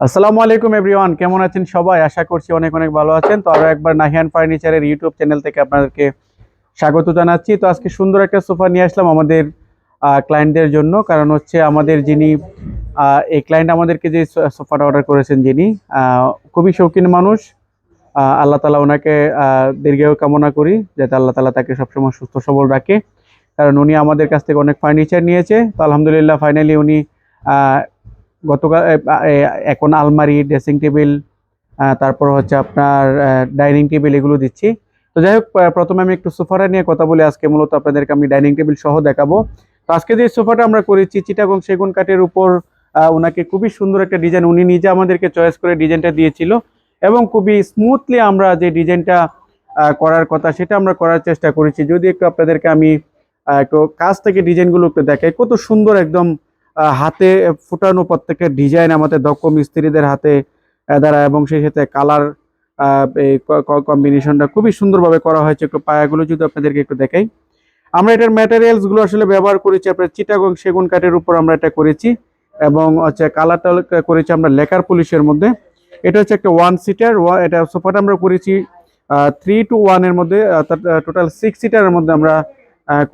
আসসালামু আলাইকুম এভরিওয়ান, কেমন আছেন সবাই? আশা করছি অনেক অনেক ভালো আছেন। তো আরও একবার নাহিয়ান ফার্নিচারের ইউটিউব চ্যানেল থেকে আপনাদেরকে স্বাগত জানাচ্ছি। তো আজকে সুন্দর একটা সোফা নিয়ে আসলাম আমাদের ক্লায়েন্টদের জন্য। কারণ হচ্ছে আমাদের যিনি এই ক্লায়েন্ট আমাদেরকে যে সোফাটা অর্ডার করেছেন যিনি খুবই শৌখিন মানুষ। আল্লাহ তালা ওনাকে দীর্ঘায়ু কামনা করি, যাতে আল্লাহ তালা তাকে সবসময় সুস্থ সবল রাখে। কারণ উনি আমাদের কাছ থেকে অনেক ফার্নিচার নিয়েছে। তো আলহামদুলিল্লাহ ফাইনালি উনি গতকাল এখন আলমারি ড্রেসিং টেবিল তারপর হচ্ছে আপনার ডাইনিং টেবিল এগুলো দিচ্ছি। তো যাই হোক প্রথমে আমি একটু সোফাটা নিয়ে কথা বলি। আজকে মূলত আপনাদেরকে আমি ডাইনিং টেবিল সহ দেখাবো। তো আজকে যে সোফাটা আমরা করেছি, চিটাগং সেগুন কাঠের উপর ওনাকে খুবই সুন্দর একটা ডিজাইন উনি নিজে আমাদেরকে চয়েস করে ডিজাইনটা দিয়েছিল এবং খুবই স্মুথলি আমরা যে ডিজাইনটা করার কথা সেটা আমরা করার চেষ্টা করেছি। যদি একটু আপনাদেরকে আমি একটু কাছ থেকে ডিজাইনগুলো একটু দেখাই। কত সুন্দর একদম হাতে ফুটানো প্রত্যেকের ডিজাইন আমাদের দক্ষ মিস্ত্রিদের হাতে দ্বারা এবং সেই সাথে কালার এই কম্বিনেশনটা খুবই সুন্দরভাবে করা হয়েছে। একটু পায়াগুলো যদি আপনাদেরকে একটু দেখাই। আমরা এটার ম্যাটেরিয়ালসগুলো আসলে ব্যবহার করেছি, আপনার চিটাগং সেগুন কাঠের উপর আমরা এটা করেছি এবং হচ্ছে কালারটা করেছি আমরা লেকার পুলিশের মধ্যে। এটা হচ্ছে একটা ওয়ান সিটার এটা সোফাটা আমরা করেছি থ্রি টু ওয়ানের মধ্যে টোটাল সিক্স সিটারের মধ্যে আমরা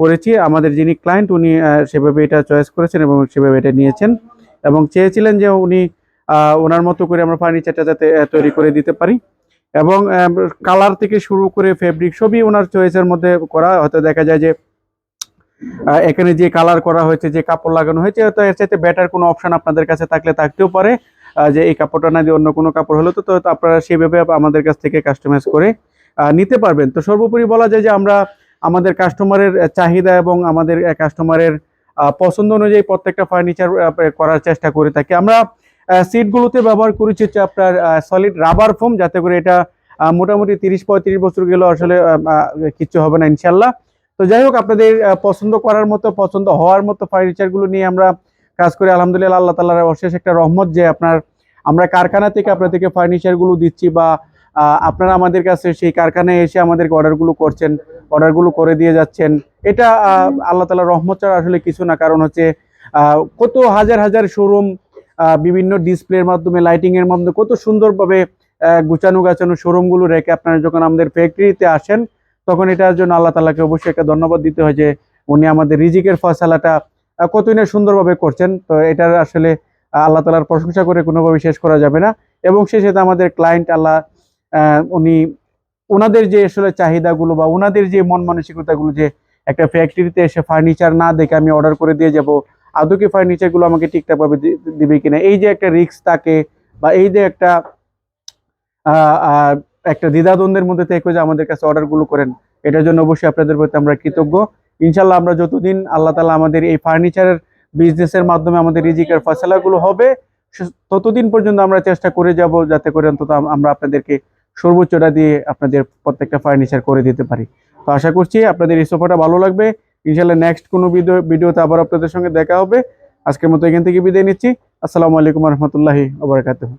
করেছি। আমাদের যিনি ক্লায়েন্ট উনি সেভাবে এটা চয়েস করেছেন এবং সেভাবে এটা নিয়েছেন এবং চেয়েছিলেন যে উনি ওনার মতো করে আমরা ফার্নিচারটা যাতে তৈরি করে দিতে পারি। এবং কালার থেকে শুরু করে ফেব্রিক সবই ওনার চয়েসের মধ্যে করা। হয়তো দেখা যায় যে এখানে যে কালার করা হয়েছে, যে কাপড় লাগানো হয়েছে, হয়তো এর চাইতে বেটার কোনো অপশান আপনাদের কাছে থাকলে থাকতেও পারে। যে এই কাপড়টা না দিয়ে অন্য কোনো কাপড় হলো তো তো আপনারা সেভাবে আমাদের কাছ থেকে কাস্টমাইজ করে নিতে পারবেন। তো সর্বোপরি বলা যায় যে আমরা আমাদের কাস্টমারের চাহিদা এবং আমাদের কাস্টমারের পছন্দ অনুযায়ী প্রত্যেকটা ফার্নিচার করার চেষ্টা করে থাকি। আমরা সিটগুলোতে ব্যবহার করেছি হচ্ছে আপনার সলিড রাবার ফোম যাতে করে এটা মোটামুটি তিরিশ পঁয়ত্রিশ বছর গেলেও আসলে কিচ্ছু হবে না ইনশাল্লাহ তো যাই হোক, আপনাদের পছন্দ করার মতো, পছন্দ হওয়ার মতো ফার্নিচারগুলো নিয়ে আমরা কাজ করি। আলহামদুলিল্লাহ, আল্লাহ তালার অশেষ একটা রহমত যে আপনার, আমরা কারখানা থেকে আপনাদেরকে ফার্নিচারগুলো দিচ্ছি বা আপনারা আমাদের কাছে সেই কারখানায় এসে আমাদেরকে অর্ডারগুলো করছেন। অর্ডারগুলো করে দিয়ে যাচ্ছেন। এটা আল্লাহ তালার রহমত ছাড়া আসলে কিছু না। কারণ হচ্ছে কত হাজার হাজার শোরুম বিভিন্ন ডিসপ্লের মাধ্যমে লাইটিং এর মাধ্যমে কত সুন্দরভাবে গুছানো গাছানো শোরুমগুলো রেখে আপনারা যখন আমাদের ফ্যাক্টরিতে আসেন তখন এটার জন্য আল্লাহ তালাকে অবশ্যই একটা ধন্যবাদ দিতে হয় যে উনি আমাদের রিজিকের ফয়সালাটা আহ, কতই না সুন্দরভাবে করছেন। তো এটার আসলে আল্লাহ তালার প্রশংসা করে কোনোভাবে শেষ করা যাবে না। এবং সাথে আমাদের ক্লায়েন্ট আল্লাহ উনি ওনাদের যে আসলে চাহিদাগুলো বা ওনাদের যে মন মানসিকতাগুলো যে একটা ফ্যাক্টরিতে এসে ফার্নিচার না দেখে আমি অর্ডার করে দিয়ে যাব, আদৌ কি ফার্নিচারগুলো আমাকে ঠিকঠাকভাবে দিবে কিনা? এই যে একটা রিস্ক থাকে বা এই যে একটা একটা দ্বিধাদ্বন্দ্বের মধ্যে থেকে যে আমাদের কাছে অর্ডারগুলো করেন, এটার জন্য অবশ্যই আপনাদের প্রতি আমরা কৃতজ্ঞ। ইনশাল্লাহ আমরা যতদিন আল্লাহ তালা আমাদের এই ফার্নিচারের বিজনেসের মাধ্যমে আমাদের রিজিকের ফসলাগুলো হবে ততদিন পর্যন্ত আমরা চেষ্টা করে যাব যাতে করে অন্তত আমরা আপনাদেরকে সর্বোচ্চটা দিয়ে আপনাদের প্রত্যেকটা ফার্নিচার করে দিতে পারি। তো আশা করছি আপনাদের এই সোফাটা ভালো লাগবে। ইনশাল্লাহ নেক্সট কোনো ভিডিও ভিডিওতে আবার আপনাদের সঙ্গে দেখা হবে। আজকের মতো এখান থেকে বিদায় নিচ্ছি। আসসালামু আলাইকুম রহমতুল্লাহি ওবরাকাতুহ